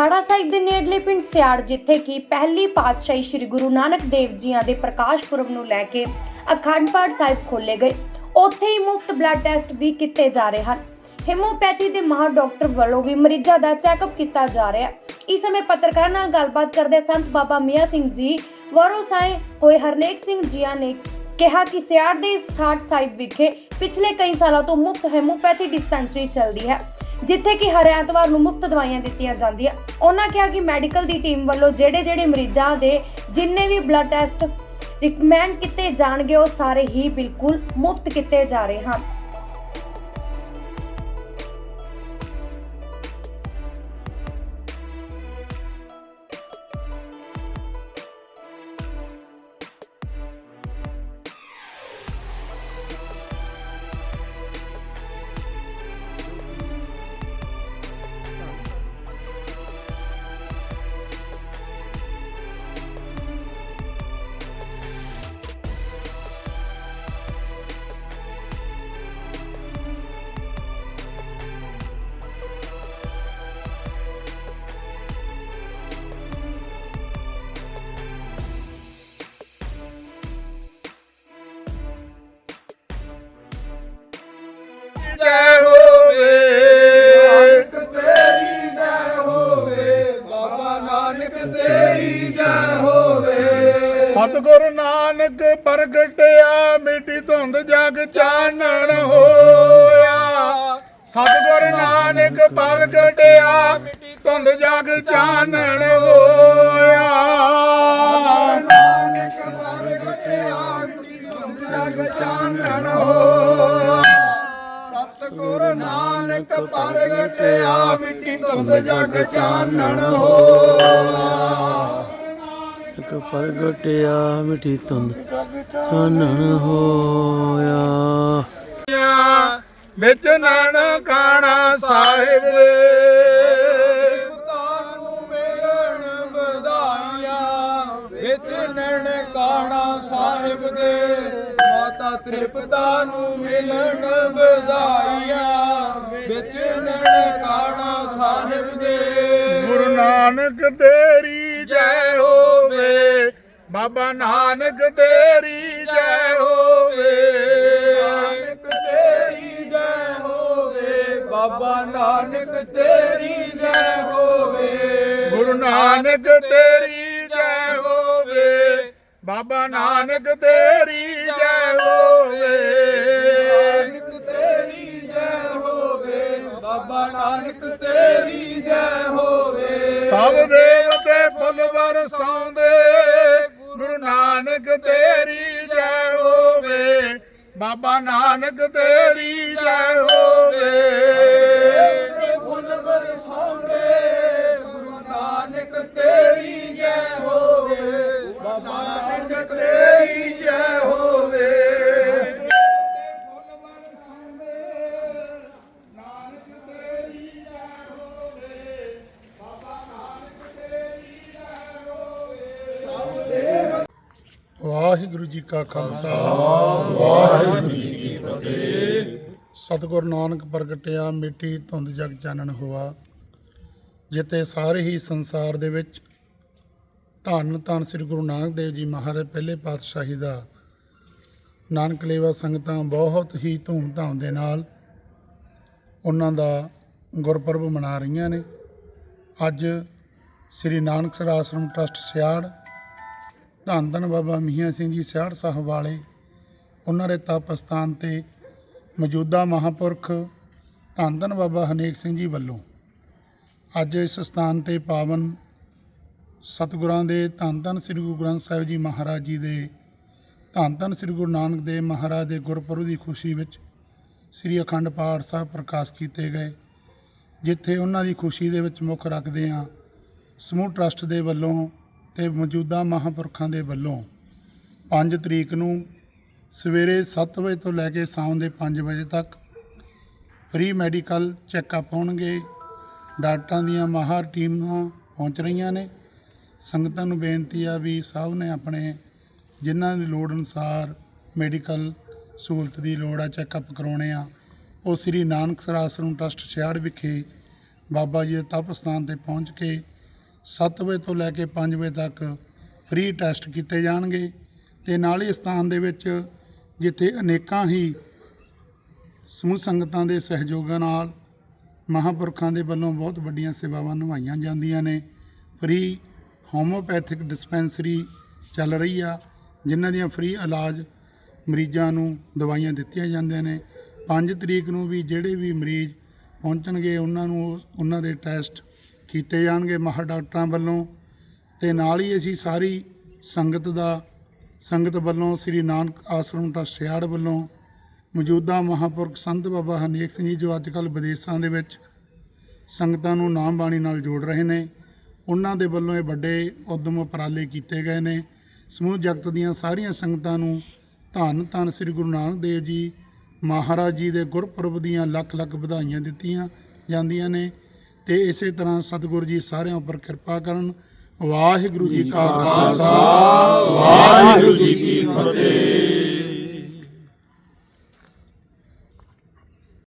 ਰਾੜਾ ਸਾਹਿਬ ਦੇ ਨੇੜਲੇ ਪਿੰਡ ਸਿਆੜ, ਜਿੱਥੇ ਕਿ ਪਹਿਲੀ ਪਾਤਸ਼ਾਹੀ ਸ੍ਰੀ ਗੁਰੂ ਨਾਨਕ ਦੇਵ ਜੀਆਂ ਦੇ ਪ੍ਰਕਾਸ਼ ਪੁਰਬ ਨੂੰ ਲੈ ਕੇ ਅਖੰਡ ਪਾਠ ਸਾਹਿਬ ਖੋਲੇ ਗਏ, ਉੱਥੇ ਹੀ ਮੁਫਤ ਬਲੱਡ ਟੈਸਟ ਵੀ ਕੀਤੇ ਜਾ ਰਹੇ ਹਨ। ਹੈਮੋਪੈਥੀ ਦੇ ਮਾਹਰ ਡਾਕਟਰ ਵੱਲੋਂ ਵੀ ਮਰੀਜ਼ਾਂ ਦਾ ਚੈੱਕਅਪ ਕੀਤਾ ਜਾ ਰਿਹਾ ਹੈ। ਇਸ ਸਮੇਂ ਪੱਤਰਕਾਰਾਂ ਨਾਲ ਗੱਲਬਾਤ ਕਰਦੇ ਸੰਤ ਬਾਬਾ ਮੀਆਂ ਸਿੰਘ ਜੀ ਵਰੋਸਾਏ ਹੋਏ ਹਰਨੇਕ ਸਿੰਘ ਜੀਆਂ ਨੇ ਕਿਹਾ ਕਿ ਸਿਆੜ ਦੇ ਇਸ ਸਾਹਿਬ ਵਿਖੇ ਪਿਛਲੇ ਕਈ ਸਾਲਾਂ ਤੋਂ ਮੁਫਤ ਹੈਮੋਪੈਥੀ ਡਿਸਪੈਂਸਰੀ ਚੱਲਦੀ ਹੈ। ਜਿੱਥੇ ਕਿ ਹਰ ਐਤਵਾਰ ਨੂੰ ਮੁਫਤ ਦਵਾਈਆਂ ਦਿੱਤੀਆਂ ਜਾਂਦੀਆਂ। ਉਹਨਾਂ ਕਿਹਾ ਕਿ ਮੈਡੀਕਲ ਦੀ ਟੀਮ ਵੱਲੋਂ ਜਿਹੜੇ ਜਿਹੜੇ ਮਰੀਜ਼ਾਂ ਦੇ ਜਿੰਨੇ ਵੀ ਬਲੱਡ ਟੈਸਟ ਰਿਕਮੈਂਡ ਕੀਤੇ ਜਾਣਗੇ, ਉਹ ਸਾਰੇ ਹੀ ਬਿਲਕੁਲ ਮੁਫਤ ਕੀਤੇ ਜਾ ਰਹੇ ਹਨ। ਤੇਰੀ ਜੈ ਹੋਵੇ। ਸਤਿਗੁਰ ਨਾਨਕ ਪ੍ਰਗਟਿਆ ਮਿੱਟੀ ਧੁੰਦ ਜਗ ਚਾਨਣ ਹੋਇਆ। ਸਤਿਗੁਰ ਨਾਨਕ ਪ੍ਰਗਟਿਆ ਧੁੰਦ ਜਗ ਚਾਨਣ ਹੋਇਆ। ਨਾਨਕ ਪ੍ਰਗਟਿਆ ਜਗ ਚਾਨਣ ਹੋਇਆ। ਸਤਿਗੁਰ ਨਾਨਕ ਪ੍ਰਗਟਿਆ ਮਿੱਟੀ ਧੁੰਦ ਜਗ ਚਾਨਣ ਹੋਇਆ ਇੱਕ ਪ੍ਰਗਟਿਆ ਮਿੱਠੀ ਧੁੰਦ ਚਾਨਣ ਹੋਇਆ। ਵਿੱਚ ਸਾਹਿਬ ਮਿਲਣ ਵਧਾਈਆਂ ਵਿੱਚ ਨਨਕਾਣਾ ਸਾਹਿਬ ਦੇ। ਮਾਤਾ ਤ੍ਰਿਪਤਾ ਨੂੰ ਮਿਲਣ ਵਧਾਈਆਂ ਵਿੱਚ ਨਨਕਾਣਾ ਸਾਹਿਬ ਦੇ। ਗੁਰੂ ਨਾਨਕ ਤੇਰੀ ਜੈ ਹੋਵੇ ਬਾਬਾ ਨਾਨਕ ਤੇਰੀ ਜੈ ਹੋਵੇ। ਨਾਨਕ ਤੇਰੀ ਜੈ ਹੋਵੇ ਬਾਬਾ ਨਾਨਕ ਤੇਰੀ ਜੈ ਹੋਵੇ। ਗੁਰੂ ਨਾਨਕ ਤੇਰੀ ਬਾਬਾ ਨਾਨਕ ਤੇਰੀ ਜੈ ਹੋਵੇ। ਨਾਨਕ ਤੇਰੀ ਜੈ ਹੋਵੇ। ਬਾਬਾ ਨਾਨਕ ਤੇਰੀ ਜੈ ਹੋਵੇ। ਸਭ ਦੇਵਤੇ ਫੁੱਲ ਬਰਸਾਉਂਦੇ ਗੁਰੂ ਨਾਨਕ ਤੇਰੀ ਜੈ ਹੋਵੇ। ਬਾਬਾ ਨਾਨਕ ਤੇਰੀ ਜੈ ਹੋਵੇ। ਫੁੱਲ ਬਰਸਾਉਂਦੇ ਜੀ ਕਾ ਖਾਲਸਾ। ਵਾਹਿਗੁਰੂ ਜੀ ਕੀ ਫਤਿਹ ਸਤਿਗੁਰ ਨਾਨਕ ਪ੍ਰਗਟਿਆ, ਮਿੱਟੀ ਧੁੰਦ ਜਗ ਚਾਨਣ ਹੋਆ। ਜਿੱਤੇ ਸਾਰੇ ਹੀ ਸੰਸਾਰ ਦੇ ਵਿੱਚ ਧੰਨ ਧੰਨ ਸ੍ਰੀ ਗੁਰੂ ਨਾਨਕ ਦੇਵ ਜੀ ਮਹਾਰਾਜ ਪਹਿਲੇ ਪਾਤਸ਼ਾਹੀ ਦਾ ਨਾਨਕ ਲੇਵਾ ਸੰਗਤਾਂ ਬਹੁਤ ਹੀ ਧੂਮ-ਧਾਮ ਦੇ ਨਾਲ ਉਹਨਾਂ ਦਾ ਗੁਰਪੁਰਬ ਮਨਾ ਰਹੀਆਂ ਨੇ। ਅੱਜ ਸ੍ਰੀ ਨਾਨਕਸਰ ਆਸ਼ਰਮ ਟਰਸਟ ਸਿਆੜ ਧੰਨ ਧੰਨ ਬਾਬਾ ਮੀਆਂ ਸਿੰਘ ਜੀ ਸਿਆੜ ਸਾਹਿਬ ਵਾਲੇ, ਉਹਨਾਂ ਦੇ ਤਪ ਸਥਾਨ ਤੇ ਮੌਜੂਦਾ ਮਹਾਪੁਰਖ ਧੰਨ ਧੰਨ ਬਾਬਾ ਹਨੇਕ ਸਿੰਘ ਜੀ ਵੱਲੋਂ ਅੱਜ ਇਸ ਸਥਾਨ ਤੇ ਪਾਵਨ ਸਤਿਗੁਰਾਂ ਦੇ ਧੰਨ ਧੰਨ ਸ੍ਰੀ ਗੁਰੂ ਗ੍ਰੰਥ ਸਾਹਿਬ ਜੀ ਮਹਾਰਾਜ ਜੀ ਦੇ ਧੰਨ ਧੰਨ ਸ੍ਰੀ ਗੁਰੂ ਨਾਨਕ ਦੇਵ ਮਹਾਰਾਜ ਦੇ ਗੁਰਪੁਰਬ ਦੀ ਖੁਸ਼ੀ ਵਿੱਚ ਸ੍ਰੀ ਅਖੰਡ ਪਾਠ ਸਾਹਿਬ ਪ੍ਰਕਾਸ਼ ਕੀਤੇ ਗਏ, ਜਿੱਥੇ ਉਹਨਾਂ ਦੀ ਖੁਸ਼ੀ ਦੇ ਵਿੱਚ ਮੁੱਖ ਰੱਖਦੇ ਹਾਂ ਸਮੂਹ ਟਰਸਟ ਦੇ ਵੱਲੋਂ ਤੇ ਮੌਜੂਦਾ ਮਹਾਂਪੁਰਖਾਂ ਦੇ ਵੱਲੋਂ 5 ਤਰੀਕ ਨੂੰ ਸਵੇਰੇ 7 ਵਜੇ ਤੋਂ ਲੈ ਕੇ ਸ਼ਾਮ ਦੇ 5 ਵਜੇ ਤੱਕ ਫ੍ਰੀ ਮੈਡੀਕਲ ਚੈੱਕਅਪ ਹੋਣਗੇ। ਡਾਕਟਰਾਂ ਦੀਆਂ ਮਾਹਰ ਟੀਮਾਂ ਪਹੁੰਚ ਰਹੀਆਂ ਨੇ। ਸੰਗਤਾਂ ਨੂੰ ਬੇਨਤੀ ਆ ਵੀ ਸਭ ਨੇ ਆਪਣੇ ਜਿਨ੍ਹਾਂ ਦੀ ਲੋੜ ਅਨੁਸਾਰ ਮੈਡੀਕਲ ਸਹੂਲਤ ਦੀ ਲੋੜ ਆ ਚੈੱਕਅਪ ਕਰਾਉਣੇ ਆ। ਉਹ ਸ੍ਰੀ ਨਾਨਕ ਸਰ ਆਸ਼ਰਮ ਟਰਸਟ ਸ਼ਹਿਰ ਵਿਖੇ ਬਾਬਾ ਜੀ ਦੇ ਤਪ ਸਥਾਨ ਤੇ ਪਹੁੰਚ ਕੇ 7 ਵਜੇ ਤੋਂ ਲੈ ਕੇ 5 ਵਜੇ ਤੱਕ ਫ੍ਰੀ ਟੈਸਟ ਕੀਤੇ ਜਾਣਗੇ ਤੇ ਨਾਲ ਹੀ ਸਥਾਨ ਦੇ ਵਿੱਚ ਜਿੱਥੇ ਅਨੇਕਾਂ ਹੀ ਸਮੂਹ ਸੰਗਤਾਂ ਦੇ ਸਹਿਯੋਗਾਂ ਨਾਲ ਮਹਾਂਪੁਰਖਾਂ ਦੇ ਵੱਲੋਂ ਬਹੁਤ ਵੱਡੀਆਂ ਸੇਵਾਵਾਂ ਨਿਭਾਈਆਂ ਜਾਂਦੀਆਂ ਨੇ। ਫ੍ਰੀ ਹੋਮੋਪੈਥਿਕ ਡਿਸਪੈਂਸਰੀ ਚੱਲ ਰਹੀ ਆ, ਜਿਨ੍ਹਾਂ ਦੀਆਂ ਫ੍ਰੀ ਇਲਾਜ ਮਰੀਜ਼ਾਂ ਨੂੰ ਦਵਾਈਆਂ ਦਿੱਤੀਆਂ ਜਾਂਦੀਆਂ ਨੇ। 5 ਤਰੀਕ ਨੂੰ ਵੀ ਜਿਹੜੇ ਵੀ ਮਰੀਜ਼ ਪਹੁੰਚਣਗੇ, ਉਹਨਾਂ ਨੂੰ ਉਹ- ਉਹਨਾਂ ਦੇ ਟੈਸਟ ਕੀਤੇ ਜਾਣਗੇ ਮਾਹਰ ਡਾਕਟਰਾਂ ਵੱਲੋਂ ਤੇ ਨਾਲ ਹੀ ਅਸੀਂ ਸਾਰੀ ਸੰਗਤ ਦਾ, ਸੰਗਤ ਵੱਲੋਂ ਸ੍ਰੀ ਨਾਨਕ ਆਸ਼ਰਮ ਟਰਸਟ ਸਿਆੜ ਵੱਲੋਂ ਮੌਜੂਦਾ ਮਹਾਂਪੁਰਖ ਸੰਤ ਬਾਬਾ ਹਰਨੇਕ ਸਿੰਘ ਜੀ ਜੋ ਅੱਜ ਕੱਲ੍ਹ ਵਿਦੇਸ਼ਾਂ ਦੇ ਵਿੱਚ ਸੰਗਤਾਂ ਨੂੰ ਨਾਮ ਬਾਣੀ ਨਾਲ ਜੋੜ ਰਹੇ ਨੇ, ਉਹਨਾਂ ਦੇ ਵੱਲੋਂ ਇਹ ਵੱਡੇ ਉਦਮ ਉਪਰਾਲੇ ਕੀਤੇ ਗਏ ਨੇ। ਸਮੂਹ ਜਗਤ ਦੀਆਂ ਸਾਰੀਆਂ ਸੰਗਤਾਂ ਨੂੰ ਧੰਨ ਧੰਨ ਸ੍ਰੀ ਗੁਰੂ ਨਾਨਕ ਦੇਵ ਜੀ ਮਹਾਰਾਜ ਜੀ ਦੇ ਗੁਰਪੁਰਬ ਦੀਆਂ ਲੱਖ ਲੱਖ ਵਧਾਈਆਂ ਦਿੱਤੀਆਂ ਜਾਂਦੀਆਂ ਨੇ। ਤੇ ਇਸੇ ਤਰ੍ਹਾਂ ਸਤਿਗੁਰੂ ਜੀ ਸਾਰਿਆਂ ਉੱਪਰ ਕਿਰਪਾ ਕਰਨ। ਵਾਹਿਗੁਰੂ ਜੀ ਕਾ ਖਾਲਸਾ। ਵਾਹਿਗੁਰੂ ਜੀ ਕੀ ਫਤਿਹ।